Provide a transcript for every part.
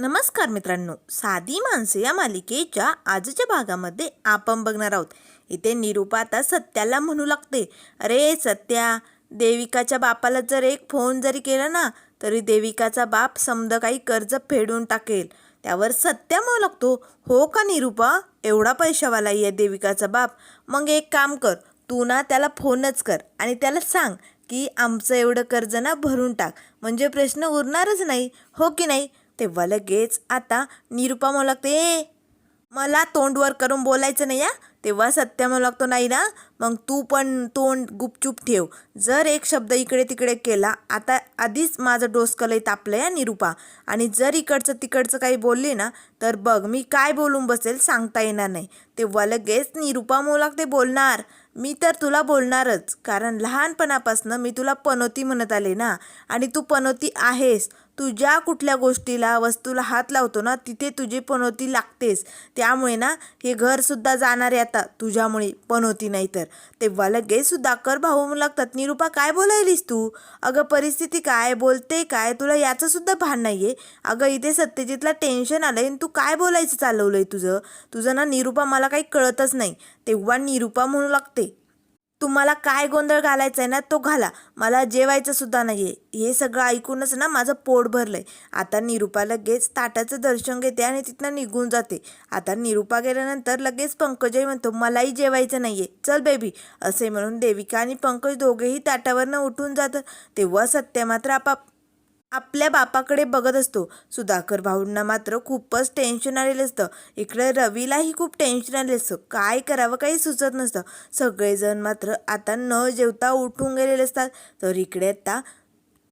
नमस्कार मित्रांनो साधी माणसे या मालिकेच्या आजच्या भागामध्ये आपण बघणार आहोत. इथे निरूपा आता सत्याला म्हणू लागते अरे सत्या देविकाच्या बापाला जर एक फोन जरी केला ना तरी देविकाचा बाप समद काही कर्ज फेडून टाकेल. त्यावर सत्या म्हणू लागतो हो का निरूपा एवढा पैशावाला आहे देविकाचा बाप. मग एक काम कर तू ना त्याला फोनच कर आणि त्याला सांग की आमचं एवढं कर्ज ना भरून टाक. म्हणजे प्रश्न उरणारच नाही हो की नाही? तेव्हा लगेच आता निरुपा म्हणू लागते "ए, मला तोंडवर करून बोलायचं नाही या तेव्हा सत्य म्हणू लागतो नाही ना मग तू पण तोंड गुपचूप ठेव. जर एक शब्द इकडे तिकडे केला आता आधीच माझं डोसकं लय तापलं या निरुपा. आणि जर इकडचं तिकडचं काही बोलली ना तर बघ मी काय बोलून बसेल सांगता येणार नाही. तेव्हा लगेच निरुपा म्हणू लागते बोलणार. मी तर तुला बोलणारच. कारण लहानपणापासून मी तुला पनोती म्हणत आले ना. आणि तू पनोती आहेस. तू ज्या कुठल्या गोष्टीला वस्तूला हात लावतो ना तिथे तुझी पनोती लागतेस त्यामुळे ना हे घरसुद्धा जाणार आहे आता. तुझ्यामुळे पनोती नाही तर. तेव्हा लगेच कर भाऊ लागतात निरुपा काय बोलायलीस तू? अगं परिस्थिती काय? बोलते काय? तुला याचंसुद्धा भान नाही आहे अगं इथे सत्यजितला टेन्शन आलं आणि तू काय बोलायचं चालवलं आहे तुझं? तुझं ना निरुपा मला काही कळतच नाही. तेव्हा निरुपा म्हणू लागते तुम्हाला काय गोंधळ घालायचा आहे ना तो घाला. मला जेवायचं सुद्धा नाही आहे हे सगळं ऐकूनच ना माझं पोट भरलंय. आता निरुपा लगेच ताटाचं दर्शन घेते आणि तिथनं निघून जाते. आता निरुपा गेल्यानंतर लगेच पंकजही म्हणतो मलाही जेवायचं नाही आहे चल बेबी असे म्हणून देविका आणि पंकज दोघेही ताटावरनं उठून जातात. तेव्हा सत्य मात्र आपाप आपल्या बापाकडे बघत असतो. सुधाकर भाऊंना मात्र खूपच टेन्शन आलेलं असतं. इकडे रवीलाही खूप टेन्शन आलेलं असतं. काय करावं काही सुचत नसतं. सगळेजण मात्र आता न जेवता उठून गेलेले असतात. तर इकडे आता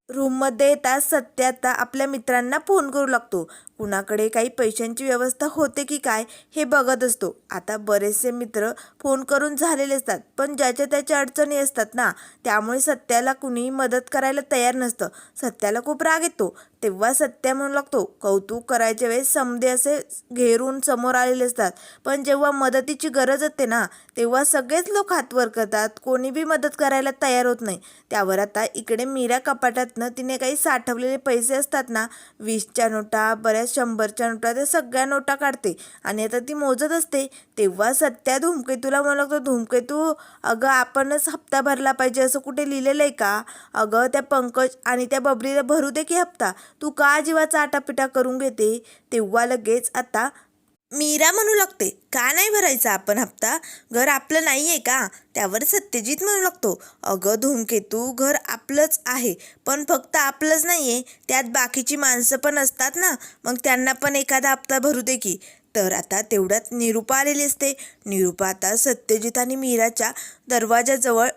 रूममध्ये येताच सत्य आता आपल्या मित्रांना फोन करू लागतो. कुणाकडे काही पैशांची व्यवस्था होते की काय हे बघत असतो. आता बरेचसे मित्र फोन करून झालेले असतात पण ज्याच्या त्याच्या अडचणी असतात ना त्यामुळे सत्याला कुणीही मदत करायला तयार नसतं. सत्याला खूप राग येतो. तेव्हा सत्या म्हणू लागतो कौतुक करायच्या वेळेस समदे असे घेरून समोर आलेले असतात पण जेव्हा मदतीची गरज असते ना तेव्हा सगळेच लोक हातवर करतात. कोणी बी मदत करायला तयार होत नाही. त्यावर आता इकडे मीरा कपाटातनं तिने काही साठवलेले पैसे असतात ना वीसच्या नोटा बऱ्याच शंभरच्या नोटा त्या सगळ्या नोटा काढते. आणि आता ती मोजत असते तेव्हा सत्या धूमकेतूला म्हणू लागतो धूमकेतू अगं आपणच हप्ता भरला पाहिजे असं कुठे लिहिलेलं आहे का? अगं त्या पंकज आणि त्या बबलीला भरू दे की हप्ता. तू का जीवाचा आटापिटा करून घेते? तेव्हा लगेच आता मीरा म्हणू लागते का नाही भरायचा आपण हप्ता? घर आपलं नाही आहे का? त्यावर सत्यजित म्हणू लागतो अगं धूमकेतू घर आपलंच आहे पण फक्त आपलंच नाही आहे त्यात बाकीची माणसं पण असतात ना मग त्यांना पण एखादा हप्ता भरू दे की. तर आता तेवढ्यात निरूपा आलेली असते. निरूपा आता सत्यजित आणि मीराच्या दरवाजाजवळ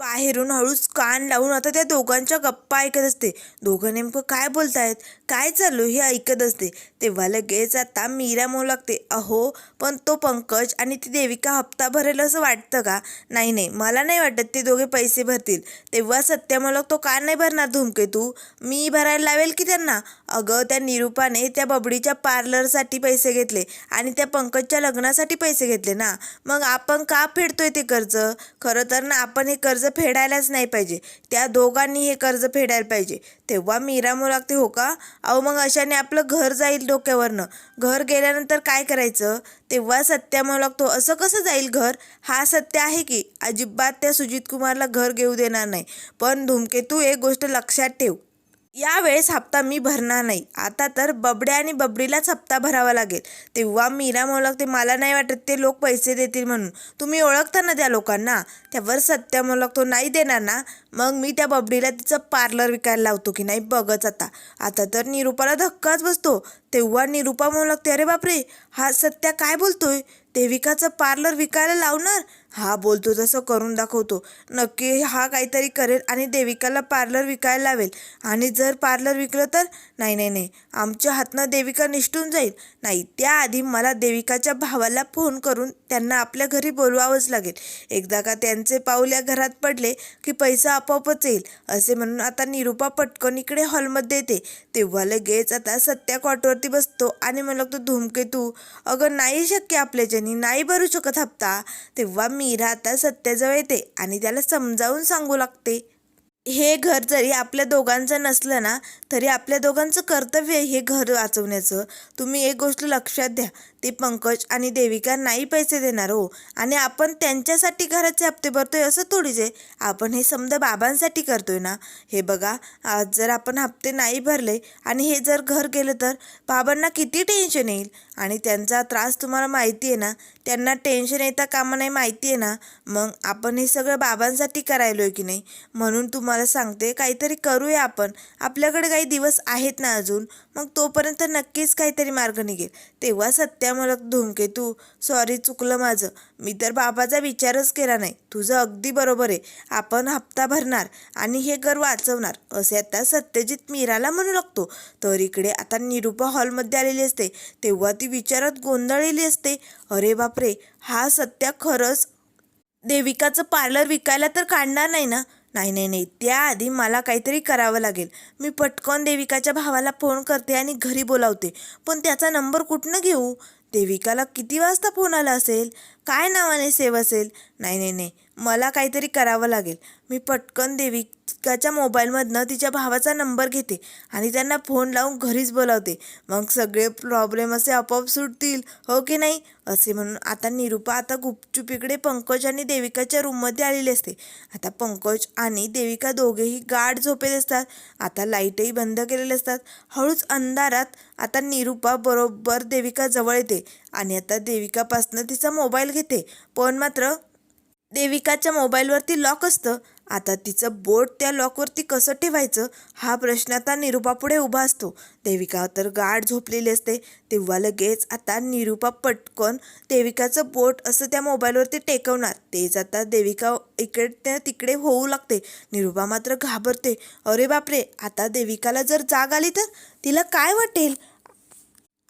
बाहेरून हळूच कान लावून आता त्या दोघांच्या गप्पा ऐकत असते. दोघं नेमकं काय बोलतायत? काय चालू हे ऐकत असते. तेव्हा लगेच आता मीरा म्हणू लागते अहो पण तो पंकज आणि ती देविका हप्ता भरेल असं वाटतं का? नाही नाही मला नाही वाटत ते दोघे पैसे भरतील. तेव्हा सत्य मला तो का नाही भरणार धुमकेतू? मी भरायला लावेल की त्यांना? अगं त्या निरूपाने त्या बबडीच्या पार्लरसाठी पैसे घेतले आणि त्या पंकजच्या लग्नासाठी पैसे घेतले ना. मग आपण का फेडतोय ते कर्ज? खरं तर ना आपण हे कर्ज फेडायलाच नाही पाहिजे. त्या दोघांनी हे कर्ज फेडायला पाहिजे. तेव्हा मीरा लागते हो का? अहो मग अशाने आपलं घर जाईल डोक्यावरनं. घर गेल्यानंतर काय करायचं? तेव्हा सत्या म्हणू लागतो असं कसं जाईल घर? हा सत्य आहे की? अजिबात त्या सुजित कुमारला घर घेऊ देणार नाही. पण धूमकेतू एक गोष्ट लक्षात ठेव. यावेळेस हप्ता मी भरणार नाही. आता तर बबड्या आणि बबडीलाच हप्ता भरावा लागेल. तेव्हा मीरा म्हणू ते मला नाही वाटत ते लोक पैसे देतील म्हणून. तुम्ही ओळखता ना त्या लोकांना? त्यावर सत्य मोलक तो नाही देणार ना? मग मी त्या बबडीला तिचं पार्लर विकायला लावतो की नाही बघच आता. आता तर निरूपाला धक्काच बसतो. तेव्हा निरूपा म्हणू अरे बापरे! हा सत्या काय बोलतोय? देविकाचं पार्लर विकायला लावणार? हा बोलतो तसं करून दाखवतो. नक्की हा काहीतरी करेल आणि देविकाला पार्लर विकायला लावेल. आणि जर पार्लर विकलं तर? नाही नाही नाही. आमच्या हातनं देविका निष्ठून जाईल. नाही त्याआधी मला देविकाच्या भावाला फोन करून त्यांना आपल्या घरी बोलवावंच लागेल. एकदा का त्यांचे पाऊल या घरात पडले की पैसा आपोआपच येईल. असे म्हणून आता निरूपा पटकन इकडे हॉलमध्ये येते. तेव्हा लगेच आता सत्या कॉटवरती बसतो आणि म्हणू लागतो धूमकेतू अगं नाही शक्य आपल्याच्यानी नाही भरू शकत हप्ता. तेव्हा मीरा आता सत्याजवळ येते आणि त्याला समजावून सांगू लागते. हे घर जरी आपल्या दोघांचं नसलं ना तरी आपल्या दोघांचं कर्तव्य आहे हे घर वाचवण्याचं. तुम्ही एक गोष्ट लक्षात द्या. ते पंकज आणि देविका नाही पैसे देणार हो. आणि आपण त्यांच्यासाठी घराचे हप्ते भरतोय असं थोडीच आहे आपण हे समजा बाबांसाठी करतोय ना. हे बघा आज जर आपण हप्ते नाही भरले आणि हे जर घर गेलं तर बाबांना किती टेन्शन येईल? आणि त्यांचा त्रास तुम्हाला माहिती आहे ना. त्यांना टेन्शन येता कामा नाही माहिती आहे ना. मग आपण हे सगळं बाबांसाठी करायलो आहे की नाही? म्हणून तुम्हाला सांगते काहीतरी करूया आपण. आपल्याकडे काही दिवस आहेत ना अजून. मग तोपर्यंत नक्कीच काहीतरी मार्ग निघेल. तेव्हा सत्यामूलक धूमकेतू सॉरी चुकलं माझं. मी तर बाबाचा विचारच केला नाही. तुझं अगदी बरोबर आहे. आपण हप्ता भरणार आणि हे घर वाचवणार. असे आता सत्यजित मीराला म्हणू लागतो. तर इकडे आता निरुपा हॉलमध्ये आलेली असते. तेव्हा ती विचारात गोंधळलेली असते. अरे बापरे हा सत्या खरंच देविकाचं पार्लर विकायला तर काढणार नाही ना? नाही नाही नाही. त्याआधी मला काहीतरी करावं लागेल. मी पटकन देविकाच्या भावाला फोन करते आणि घरी बोलावते. पण त्याचा नंबर कुठनं घेऊ? देविकाला किती वाजता फोन आला असेल? काय नावाने सेव असेल? नाही नाही नाही. मला काहीतरी करावं लागेल. मी पटकन देविकाच्या मोबाईलमधनं तिच्या भावाचा नंबर घेते आणि त्यांना फोन लावून घरीच बोलावते. मग सगळे प्रॉब्लेम असे आपोआप सुटतील हो की नाही? असे म्हणून आता निरुपा आता गुपचूप इकडे पंकज आणि देविकाच्या रूममध्ये आलेली असते. आता पंकज आणि देविका दोघेही गाढ झोपेत असतात. आता लाईटही बंद केलेले असतात. हळूच अंधारात आता निरुपा बरोबर देविका जवळ येते आणि आता देविकापासनं तिचा मोबाईल घेते. पण मात्र देविकाच्या मोबाईलवरती लॉक असतं. आता तिचं बोट त्या लॉकवरती कसं ठेवायचं? हा प्रश्न आता निरुपापुढे उभा असतो. देविका तर गाढ झोपलेली असते. तेव्हा लगेच आता निरुपा पटकन देविकाचं बोट असं त्या मोबाईलवरती टेकवणार. तेच आता देविका इकडे तिकडे होऊ लागते. निरुपा मात्र घाबरते. अरे बापरे आता देविकाला जर जाग आली तर? तिला काय वाटेल?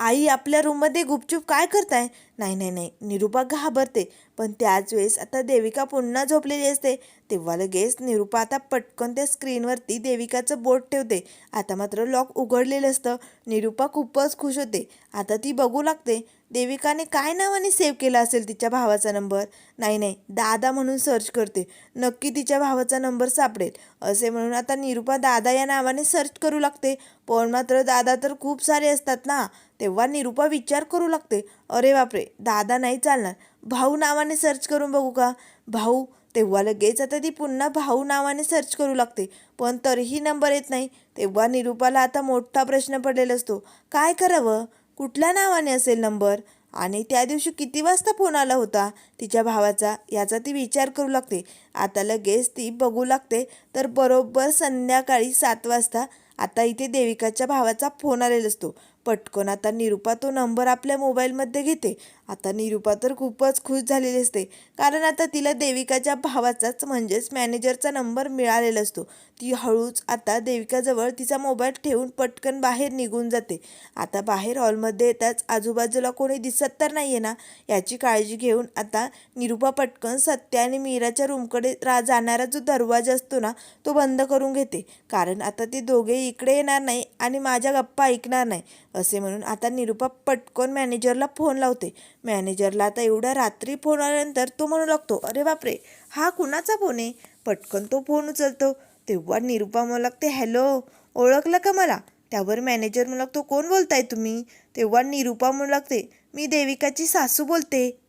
आई आपल्या रूममध्ये गुपचूप काय करताय? नाही नाही नाही. निरुपा घाबरते. पण त्याच वेळेस आता देविका पुन्हा झोपलेली असते. तेव्हा लगेच निरुपा आता पटकन त्या स्क्रीनवरती देविकाचं बोट ठेवते. आता मात्र लॉक उघडलेलं असतं. निरुपा खूपच खुश होते. आता ती बघू लागते. देविकाने काय नावाने सेव्ह केला असेल तिच्या भावाचा नंबर? नाही नाही. दादा म्हणून सर्च करते. नक्की तिच्या भावाचा नंबर सापडेल. असे म्हणून आता निरुपा दादा या नावाने सर्च करू लागते. पण मात्र दादा तर खूप सारे असतात ना? तेव्हा निरुपा विचार करू लागते. अरे बापरे दादा नाही चालणार. भाऊ नावाने सर्च करून बघू का? भाऊ तेव्हा लगेच आता ती पुन्हा भाऊ नावाने सर्च करू लागते. पण तरीही नंबर येत नाही. तेव्हा निरुपाला आता मोठा प्रश्न पडलेला असतो. काय करावं? कुठल्या नावाने असेल नंबर आणि त्या दिवशी किती वाजता फोन आला होता? तिच्या भावाचा याचा ती विचार करू लागते. आता लगेच ती बघू लागते. तर बरोबर संध्याकाळी सात वाजता आता इथे देविकाच्या भावाचा फोन आलेला असतो. पटकन आता निरुपा तो नंबर आपल्या मोबाईलमध्ये घेते. आता निरुपा तर खूपच खुश झालेली असते. कारण आता तिला देविकाच्या भावाचाच म्हणजेच मॅनेजरचा नंबर मिळालेला असतो. ती हळूच आता देविकाजवळ तिचा मोबाईल ठेवून पटकन बाहेर निघून जाते. आता बाहेर हॉलमध्ये येताच आजूबाजूला कोणी दिसत तर नाही आहे ना? याची काळजी घेऊन आता निरुपा पटकन सत्या आणि मीराच्या रूमकडे रा जाणारा जो दरवाजा असतो ना तो बंद करून घेते. कारण आता ते दोघे इकडे येणार नाही आणि माझ्या गप्पा ऐकणार नाही. असे म्हणून आता निरुपा पटकन मॅनेजरला फोन लावते. मॅनेजरला आता एवढ्या रात्री फोन आल्यानंतर तो म्हणू लागतो अरे बापरे हा कुणाचा फोन आहे? पटकन तो फोन उचलतो. तेव्हा निरुपा म्हणू लागते हॅलो ओळखलं का मला? त्यावर मॅनेजर म्हणू लागतो कोण बोलताय तुम्ही? तेव्हा निरुपा म्हणू लागते मी देविकाची सासू बोलते.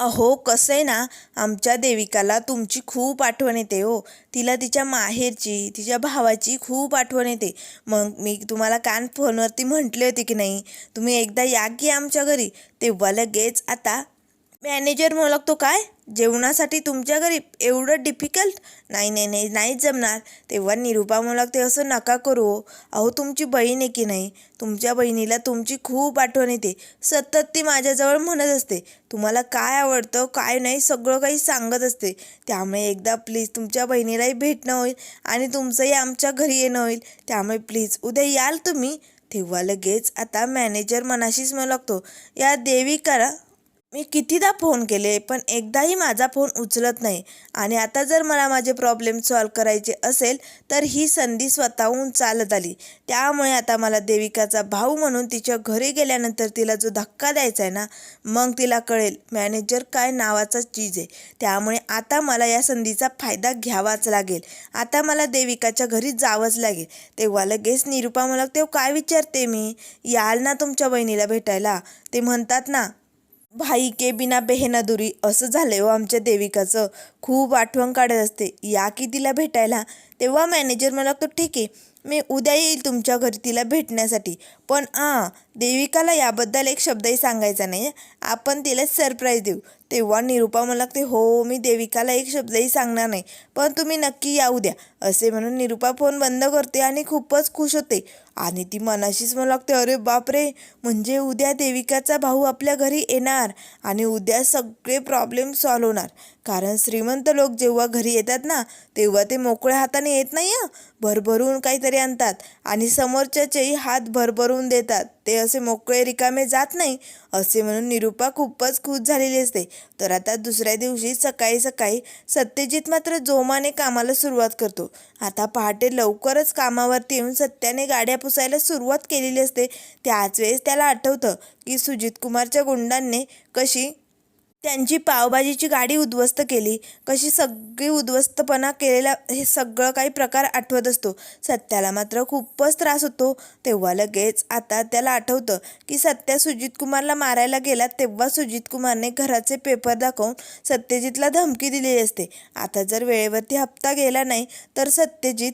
अहो कसं आहे ना आमच्या देविकाला तुमची खूप आठवण येते हो. तिला तिच्या माहेरची तिच्या भावाची खूप आठवण येते. मग मी तुम्हाला कान फोनवरती म्हटले होते की नाही तुम्ही एकदा या की आमच्या घरी? तेव्हा लगेच आता मॅनेजर म्हणू लागतो काय? जेवणासाठी तुमच्या घरी एवढं डिफिकल्ट नाही नाही नाही नाहीच जमणार. तेव्हा निरुपा म्हणू लागते असं नका करू हो. अहो तुमची बहीण आहे की नाही? तुमच्या बहिणीला तुमची खूप आठवण येते. सतत ती माझ्याजवळ म्हणत असते. तुम्हाला काय आवडतं काय नाही सगळं काही सांगत असते. त्यामुळे एकदा प्लीज तुमच्या बहिणीलाही भेटणं होईल आणि तुमचंही आमच्या घरी येणं होईल. त्यामुळे प्लीज उद्या याल तुम्ही. तेव्हा लगेच आता मॅनेजर मनाशीच म्हणू लागतो या देविकाला मी कितीदा फोन केले पण एकदाही माझा फोन उचलत नाही. आणि आता जर मला माझे प्रॉब्लेम सॉल्व करायचे असेल तर ही संधी स्वतःहून चालत आली. त्यामुळे आता मला देविकाचा भाऊ म्हणून तिच्या घरी गेल्यानंतर तिला जो धक्का द्यायचा आहे ना मग तिला कळेल मॅनेजर काय नावाचा चीज आहे. त्यामुळे आता मला या संधीचा फायदा घ्यावाच लागेल. आता मला देविकाच्या घरी जावंच लागेल. तेव्हा लगेच निरुपा मला तेव्हा काय विचारते मी? याल ना तुमच्या बहिणीला भेटायला. ते म्हणतात ना भाई के बिना बेहनादुरी असं झालं हो आमच्या देविकाचं. खूप आठवण काढत असते. या की तिला भेटायला? तेव्हा मॅनेजर मला तो ठीक आहे मी उद्या येईल तुमच्या घरी तिला भेटण्यासाठी. पण आ देविकाला याबद्दल एक शब्दही सांगायचा नाही आपण तिला सरप्राईज देऊ. तेव्हा निरुपा मला लागते हो मी देविकाला एक शब्दही सांगणार नाही पण तुम्ही नक्की या उद्या असे म्हणून निरुपा फोन बंद करते आणि खूपच खुश होते. आणि ती मनाशीच मला लागते अरे बापरे! म्हणजे उद्या देविकाचा भाऊ आपल्या घरी येणार आणि उद्या सगळे प्रॉब्लेम सॉल्व होणार. कारण श्रीमंत लोक जेव्हा घरी येतात ना तेव्हा ते मोकळ्या हाताने येत नाही भरभरून काहीतरी आणतात आणि समोरच्याचेही हात भरभरून देतात. ते असे मोकळे रिकामे जात नाही असे म्हणून निरुपा खूपच खुश झालेली असते. तर आता दुसऱ्या दिवशी सकाळी सकाळी सत्यजित मात्र जोमाने कामाला सुरुवात करतो. आता पहाटे लवकरच कामावरती येऊन सत्याने गाड्या पुसायला सुरुवात केलेली असते. त्याच वेळेस त्याला आठवतं की सुजित कुमारच्या गुंडांनी कशी त्यांची पावभाजीची गाडी उद्ध्वस्त केली. कशी सगळी उद्ध्वस्तपणा केलेला हे सगळं काही प्रकार आठवत असतो. सत्याला मात्र खूपच त्रास होतो. तेव्हा लगेच आता त्याला आठवतं की सत्या सुजित कुमारला मारायला गेला तेव्हा सुजित कुमारने घराचे पेपर दाखवून सत्यजितला धमकी दिलेली असते. आता जर वेळेवरती हप्ता गेला नाही तर सत्यजित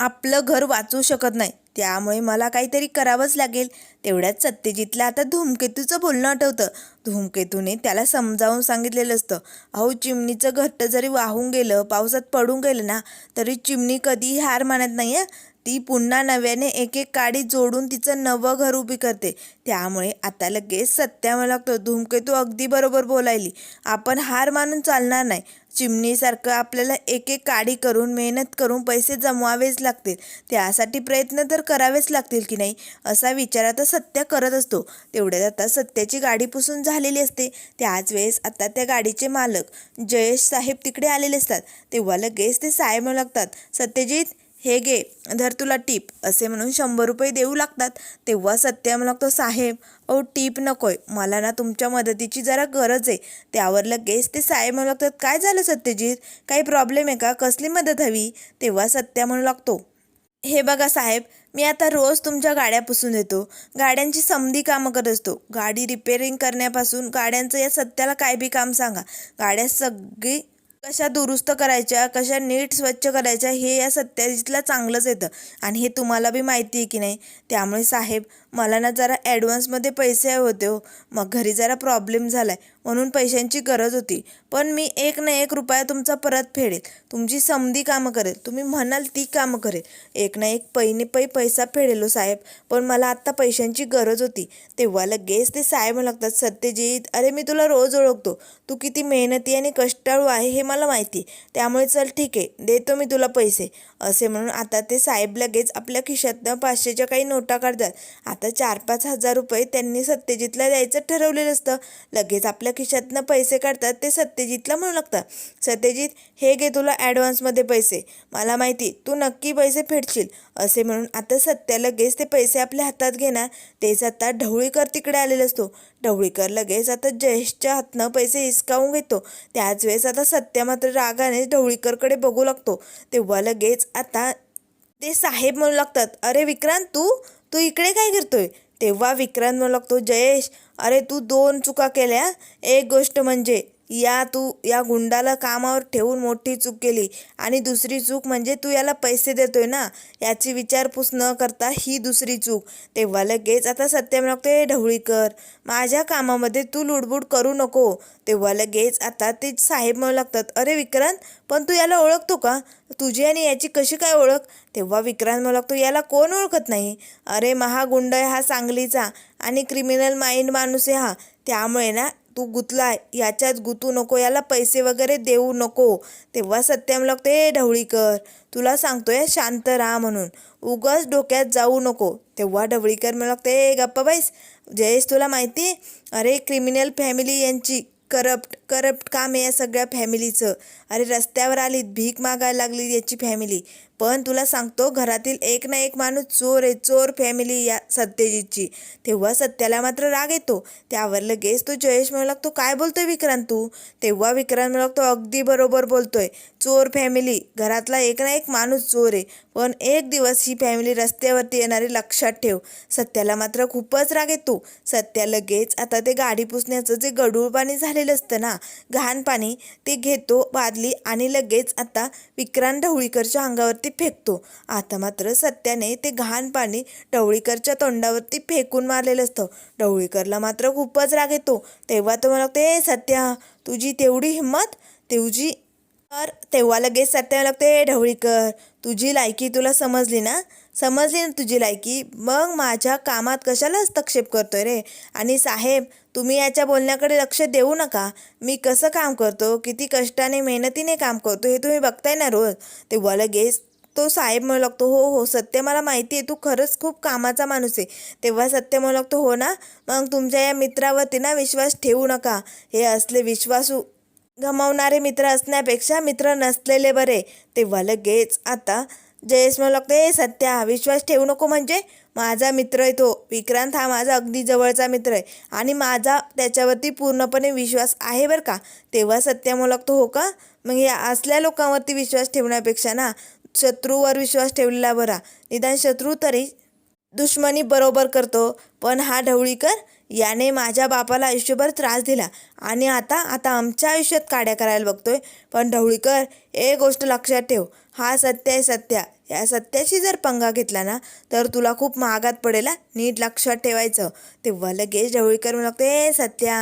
आपलं घर वाचवू शकत नाही. त्यामुळे मला काहीतरी करावंच लागेल. तेवढ्यात सत्यजितला आता धूमकेतूचं बोलणं आठवतं. धूमकेतूने त्याला समजावून सांगितलेलं असतं. अहो चिमणीचं घट्ट जरी वाहून गेलं पावसात पडून गेलं ना तरी चिमणी कधीही हार मानत नाही आहे ती पुन्हा नव्याने एक एक काडी जोडून तिचं नवं घर उभी करते. त्यामुळे आता लगेच सत्यामुळे लागतो धूमकेतू अगदी बरोबर बोलायली. आपण हार मानून चालणार नाही. चिमणीसारखं आपल्याला एक एक काडी करून मेहनत करून पैसे जमवावेच लागतील. त्यासाठी प्रयत्न तर करावेच लागतील की नाही असा विचार आता सत्या करत असतो. तेवढ्यात आता सत्याची गाडी पुसून झालेली असते. त्याच वेळेस आता त्या गाडीचे मालक जयेश साहेब तिकडे आलेले असतात. तेव्हा लगेच ते साहेब लागतात सत्यजित हे घे धर तुला टीप. असे म्हणून शंभर रुपये देऊ लागतात. तेव्हा सत्या म्हणू लागतो साहेब ओ टीप नकोय. मला ना तुमच्या मदतीची जरा गरज आहे. त्यावर लगेच ते साहेब म्हणू लागतात काय झालं सत्यजित? काही प्रॉब्लेम आहे का? कसली मदत हवी? तेव्हा सत्या म्हणू लागतो हे बघा साहेब मी आता रोज तुमच्या गाड्या पुसून देतो गाड्यांची समधी कामं करत असतो. गाडी रिपेअरिंग करण्यापासून गाड्यांचं या सत्याला काय बी काम सांगा. गाड्या सगळी कशा दुरुस्त करायच्या कशा नीट स्वच्छ करायच्या हे या सत्याजितला चांगलंच येतं. आणि हे तुम्हाला बी माहिती आहे की नाही? त्यामुळे साहेब मला ना जरा ॲडव्हान्समध्ये पैसे हवे होते हो. मग घरी जरा प्रॉब्लेम झाला आहे म्हणून पैशांची गरज होती. पण मी एक ना एक रुपया तुमचा परत फेडेल. तुमची समधी कामं करेल. तुम्ही म्हणाल ती कामं करेल. एक ना एक पैने पै पैसा फेडेल हो साहेब. पण मला आत्ता पैशांची गरज होती. तेव्हा लगेच ते साहेब लागतात सत्यजित अरे मी तुला रोज ओळखतो. तू किती मेहनती आणि कष्टाळू आहे हे मला माहिती त्यामुळे चल ठीक आहे. देतो मी तुला पैसे. असे म्हणून आता ते साहेब लगेच आपल्या खिशातनं पाचशेच्या काही नोटा काढतात. आता चार पाच हजार रुपये त्यांनी सत्यजितला द्यायचं ठरवलेलं असतं. लगेच आपल्या खिशातनं पैसे काढतात ते सत्यजितला म्हणू लागतात. सत्यजित हे घे तुला ॲडव्हान्समध्ये पैसे. मला माहिती तू नक्की पैसे फेडशील. असे म्हणून आता सत्या लगेच ते पैसे आपल्या हातात घेणार. तेच आता ढवळीकर तिकडे आलेला असतो. ढवळीकर लगेच आता जयेशच्या हातनं पैसे हिसकावून घेतो. त्याच वेळेस आता सत्या मात्र रागाने ढवळीकरकडे बघू लागतो. तेव्हा लगेच आता ते साहेब म्हणू लागतात अरे विक्रांत तू तू इकडे काय करतोय? तेव्हा विक्रांत म्हणू लागतो जयेश अरे तू दोन चुका केल्या एक गोष्ट म्हणजे या तू या गुंडाला कामावर ठेवून मोठी चूक केली. आणि दुसरी चूक म्हणजे तू याला पैसे देतोय ना? याची विचारपूस न करता ही दुसरी चूक. तेव्हा लगेच आता सत्य हे ढवळीकर माझ्या कामामध्ये तू लुडबुड करू नको. तेव्हा लगेच आता ते साहेब म्हणू लागतात अरे विक्रांत पण तू याला ओळखतो का? तुझी आणि याची कशी काय ओळख? तेव्हा विक्रांत म्हणू लागतो याला कोण ओळखत नाही? अरे महागुंड आहे हा सांगलीचा आणि क्रिमिनल माइंड माणूस आहे हा. त्यामुळे ना तू गुतलाय याच्यात गुतू नको याला पैसे वगैरे देऊ नको. तेव्हा सत्यम लागतो ए ढवळीकर तुला सांगतोय शांत राहा म्हणून. उगाच डोक्यात जाऊ नको. तेव्हा ढवळीकर मला लागतो ए गप्पा बाईस जयेश तुला माहिती? अरे क्रिमिनल फॅमिली यांची करप्ट करप्ट काम आहे या सगळ्या फॅमिलीचं अरे रस्त्यावर आलीत भीक मागायला लागली याची फॅमिली पण तुला सांगतो घरातील एक ना एक माणूस चोर आहे चोर फॅमिली या सत्यजितची. तेव्हा सत्याला मात्र राग येतो. त्यावर लगेच तो जयेश म्हणू लागतो काय बोलतोय विक्रांत तू? तेव्हा विक्रांत म्हणू लागतो अगदी बरोबर बोलतोय. चोर फॅमिली घरातला एक ना एक माणूस चोर आहे. पण एक दिवस ही फॅमिली रस्त्यावरती येणारी लक्षात ठेव. सत्याला मात्र खूपच राग येतो. सत्या लगेच आता ते गाडी पुसण्याचं जे गडूळ पाणी झालेलं असतं ना घाण पाणी ते घेतो बादली आणि लगेच आता विक्रांत ढवळीकरच्या अंगावरती फेकतो. आता मात्र सत्याने ते घाण पाणी ढवळीकरच्या तोंडावरती फेकून मारलेलं असतं. ढवळीकरला मात्र खूपच राग येतो. तेव्हा तो मला ते सत्या तुझी तेवढी हिंमत? तुझी तर तेव्हा लगेच सत्याला लागते ढवळीकर तुझी लायकी तुला समजली ना? समजली ना तुझी लायकी? मग माझ्या कामात कशाला हस्तक्षेप करतोय रे? आणि साहेब तुम्ही याच्या बोलण्याकडे लक्ष देऊ नका. मी कसं काम करतो? किती कष्टाने मेहनतीने काम करतो हे तुम्ही बघताय ना रोज? तेव्हा लगेच तो साहेब म्हणू लागतो हो हो सत्य मला माहिती आहे तू खरंच खूप कामाचा माणूस आहे. तेव्हा सत्य म्हणू लागतो हो ना मग तुमच्या या मित्रावरती ना विश्वास ठेवू नका. हे असले विश्वासू गमावणारे मित्र असण्यापेक्षा मित्र नसलेले बरे. तेव्हा लगेच आता जयेश म्हणू लागतो हे सत्या विश्वास ठेवू नको म्हणजे. माझा मित्र आहे तो. विक्रांत हा माझा अगदी जवळचा मित्र आहे आणि माझा त्याच्यावरती पूर्णपणे विश्वास आहे बरं का. तेव्हा सत्या म्हणू लागतो हो का? मग या असल्या लोकांवरती विश्वास ठेवण्यापेक्षा ना शत्रूवर विश्वास ठेवलेला बरा. निदान शत्रू तरी दुश्मनी बरोबर करतो पण हा ढवळीकर याने माझ्या बापाला आयुष्यभर त्रास दिला. आणि आता आता आमच्या आयुष्यात काड्या करायला बघतोय पण ढवळीकर एक गोष्ट लक्षात ठेव हा सत्य आहे सत्या. या सत्याशी जर पंगा घेतला ना तर तुला खूप महागात पडेल नीट लक्षात ठेवायचं. तेव्हा लगेच ढवळीकर म्हणू लागतो ए सत्या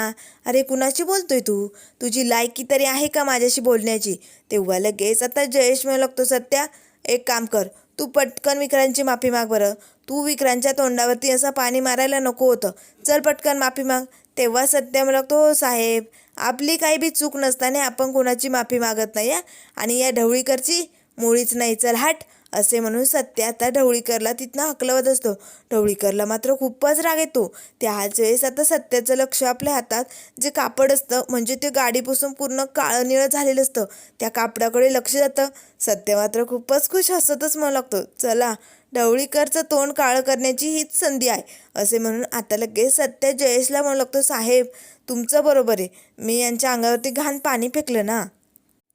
अरे कुणाशी बोलतोय तू? तुझी लायकी तरी आहे का माझ्याशी बोलण्याची? तेव्हा लगेच आता जयेश म्हणू लागतो सत्या एक काम कर तू पटकन विक्रांतची माफी माग बरं. तू विक्रांतच्या तोंडावरती असं पाणी मारायला नको होतं. चल पटकन माफी माग. तेव्हा सत्य मला तो "हो साहेब आपली काही बी चूक नसताना आपण कोणाची माफी मागत नाही आणि या ढवळीकरची मुळीच नाही. चल हट. असे म्हणून सत्य आता ढवळीकरला तिथनं हकलवत असतो. ढवळीकरला मात्र खूपच राग येतो. त्याच वेळेस आता सत्याचं लक्ष आपल्या हातात जे कापड असतं म्हणजे ते गाडीपासून पूर्ण काळं निळं झालेलं असतं. त्या कापडाकडे लक्ष जातं. सत्य मात्र खूपच खुश हसतच म्हणू लागतो. चला ढवळीकरचं तोंड काळं करण्याची हीच संधी आहे. असे म्हणून आता लगेच सत्य जयेशला म्हणू लागतो साहेब तुमचं बरोबर आहे. मी यांच्या अंगावरती घाण पाणी फेकलं ना.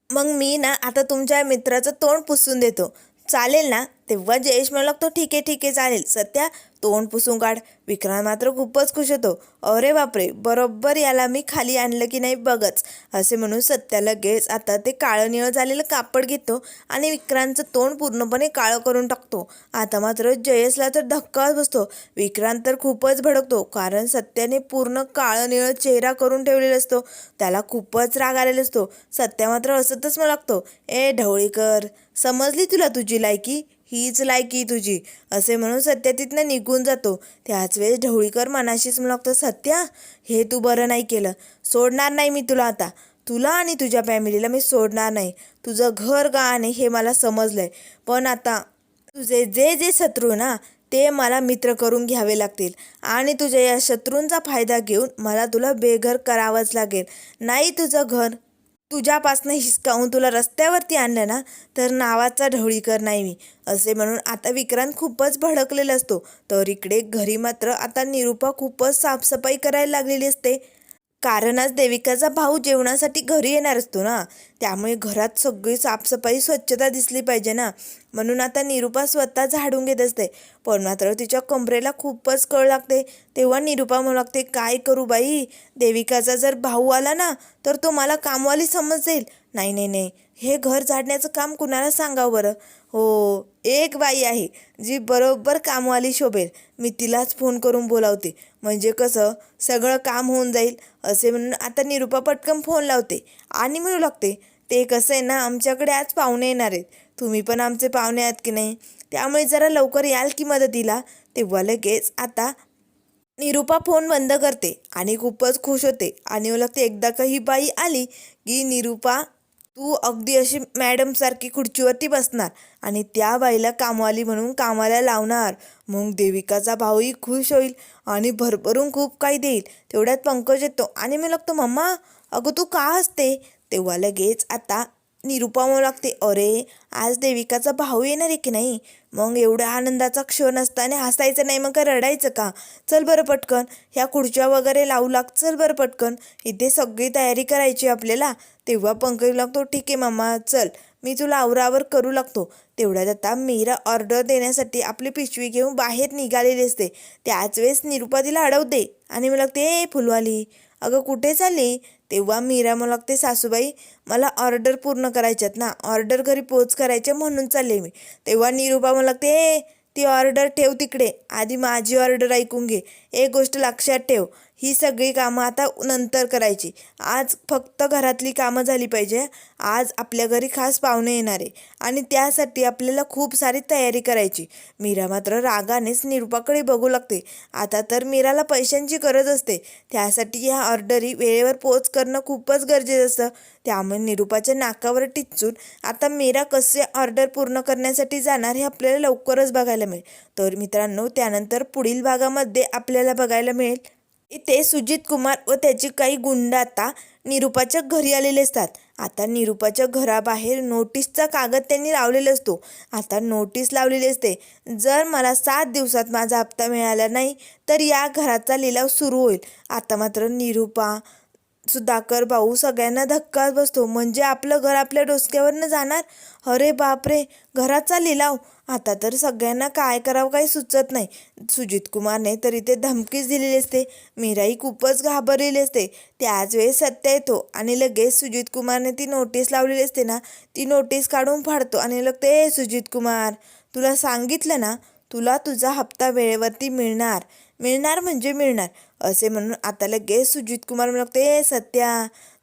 मग मी ना आता तुमच्या मित्राचं तोंड पुसून देतो. चालेल ना? तेव्हा जयेश म्हणू लागतो ठीक आहे ठीक आहे चालेल. सध्या तोंड पुसून काढ. विक्रांत मात्र खूपच खुश होतो. अरे बापरे बरोबर याला मी खाली आणलं की नाही बघच. असे म्हणून सत्या लगेच आता ते काळं निळं झालेलं कापड घेतो आणि विक्रांतचं तोंड पूर्णपणे काळं करून टाकतो. आता मात्र जयेशला तर धक्काच बसतो. विक्रांत तर खूपच भडकतो कारण सत्याने पूर्ण काळं निळं चेहरा करून ठेवलेला असतो. त्याला खूपच राग आलेला असतो. सत्या मात्र असतच मला लागतो. ए ढवळीकर समजली तुला तुझी लायकी? हीच लायकी तुझी. असे म्हणून सत्या तिथनं निघून जातो. त्याच वेळेस ढवळीकर मनाशीच म्हणू लागतो सत्या हे तू बरं नाही केलं. सोडणार नाही मी तुला आता. तुला आणि तुझ्या फॅमिलीला मी सोडणार नाही. तुझं घर का नाही हे मला समजलंय. पण आता तुझे जे जे शत्रू ना ते मला मित्र करून घ्यावे लागतील. आणि तुझ्या या शत्रूंचा फायदा घेऊन मला तुला बेघर करावंच लागेल. नाही तुझं घर तुझ्यापासनं हिसकावून तुला रस्त्यावरती आणलं ना तर नावाचा ढवळीकर नाही मी. असे म्हणून आता विक्रांत खूपच भडकलेला असतो. तर इकडे घरी मात्र आता निरूपा खूपच साफसफाई करायला लागलेली असते. कारण आज देविकाचा भाऊ जेवणासाठी घरी येणार असतो ना. त्यामुळे घरात सगळी साफसफाई स्वच्छता दिसली पाहिजे ना. म्हणून आता निरूपा स्वतः झाडून घेत असते. पण मात्र तिच्या कमरेला खूपच कळ लागते. तेव्हा निरूपा म्हणू लागते काय करू बाई? देविकाचा जर भाऊ आला ना तर तो मला कामवाली समजेल. नाही नाही नाही. हे घर झाडण्याचं काम कुणाला सांगावं बरं? हो एक बाई आहे जी बरोबर कामवाली शोभेल. मी तिलाच फोन करून बोलावते. म्हणजे कसं सगळं काम होऊन जाईल असे म्हणून आता निरूपा पटकन फोन लावते. आणि म्हणू लागते ते कसं आहे ना आमच्याकडे आज पाहुणे येणार आहेत. तुम्ही पण आमचे पाहुणे आहात की नाही? त्यामुळे जरा लवकर याल की मदतीला. तेव्हा लगेच आता निरूपा फोन बंद करते आणि खूपच खुश होते. आणि मला लागते एकदा का ही बाई आली की निरूपा तू अगदी अशी मॅडमसारखी खुर्चीवरती बसणार आणि त्या बाईला कामवाली म्हणून कामाला लावणार. मग देविकाचा भाऊही खुश होईल आणि भरभरून खूप काही देईल. तेवढ्यात पंकज येतो. आणि मी लागतो मम्मा अगं तू का असते तेव्हा लगेच आता निरुपा म्हणू लागते अरे आज देविकाचा भाऊ येणार आहे की नाही? मग एवढा आनंदाचा क्षण असताना हसायचं नाही मग का रडायचं का? चल बरं पटकन ह्या खुर्च्या वगैरे लावू लाग चल बरं पटकन. इथे सगळी तयारी करायची आपल्याला. तेव्हा पंकज लागतो ठीक आहे मामा चल. मी तुला आवरावर करू लागतो. तेवढ्यात आता मीरा ऑर्डर देण्यासाठी आपली पिशवी घेऊन बाहेर निघालेली असते. त्याच वेळेस निरुपा तिला अडवते आणि मला लागते ए फुलवाली अगं कुठे चालली? तेव्हा मीरा मला लागते सासूबाई मला ऑर्डर पूर्ण करायच्यात ना. ऑर्डर घरी पोच करायचे म्हणून चालले मी. तेव्हा निरूपा मला लागते ए ती ऑर्डर ठेव तिकडे. आधी माझी ऑर्डर ऐकून घे. एक गोष्ट लक्षात ठेव. ही सगळी कामं आता नंतर करायची. आज फक्त घरातली कामं झाली पाहिजे. आज आपल्या घरी खास पाहुणे येणार आहे. आणि त्यासाठी आपल्याला खूप सारी तयारी करायची. मीरा मात्र रागानेच निरूपाकडे बघू लागते. आता तर मीराला पैशांची गरज असते. त्यासाठी ह्या ऑर्डरी वेळेवर पोच करणं खूपच गरजेचं असतं. त्यामुळे निरूपाच्या नाकावर टिचून आता मीरा कसे ऑर्डर पूर्ण करण्यासाठी जाणार हे आपल्याला लवकरच बघायला मिळेल. तर मित्रांनो त्यानंतर पुढील भागामध्ये आपल्याला बघायला मिळेल. इथे सुजित कुमार व त्याची काही गुंड आता निरूपाच्या घरी आलेले असतात. आता निरूपाच्या घराबाहेर नोटीसचा कागद त्यांनी लावलेला असतो. आता नोटीस लावलेली असते. जर मला सात दिवसात माझा हप्ता मिळाला नाही तर या घराचा लिलाव सुरू होईल. आता मात्र निरूपा सुधाकर भाऊ सगळ्यांना धक्का बसतो. म्हणजे आपलं घर आपल्या डोसक्यावरनं जाणार? अरे बापरे! घराचा लिलाव आता तर सगळ्यांना काय करावं काही सुचत नाही. सुजित कुमारने तरी ते धमकीच दिलेली असते. मीराही खूपच घाबरलेली असते. त्याच वेळेस सत्य येतो आणि लगेच सुजित कुमारने ती नोटीस लावलेली असते ना ती नोटीस काढून फाडतो आणि लगते "ए, सुजित कुमार तुला सांगितलं ना तुला तुझा हप्ता वेळेवरती मिळणार. मिळणार म्हणजे मिळणार. असे म्हणून आता लगेच सुजित कुमार म्हणते ए सत्या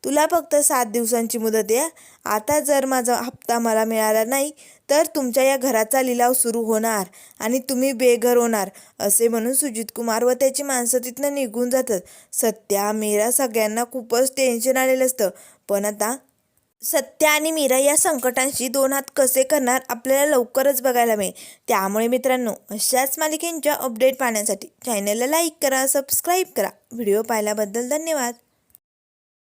तुला फक्त सात दिवसांची मुदत आहे. आता जर माझा हप्ता मला मिळाला नाही तर तुमच्या या घराचा लिलाव सुरू होणार आणि तुम्ही बेघर होणार असे म्हणून सुजित कुमार व त्याची माणसं तिथनं निघून जातात. सत्या मीरा सगळ्यांना खूपच टेन्शन आलेलं असतं. पण आता सत्य आणि मीरा या संकटांशी दोन हात कसे करणार आपल्याला लवकरच बघायला मिळेल. त्यामुळे मित्रांनो अशाच मालिकेंच्या अपडेट पाहण्यासाठी चॅनलला लाईक करा सबस्क्राईब करा. व्हिडिओ पाहिल्याबद्दल धन्यवाद.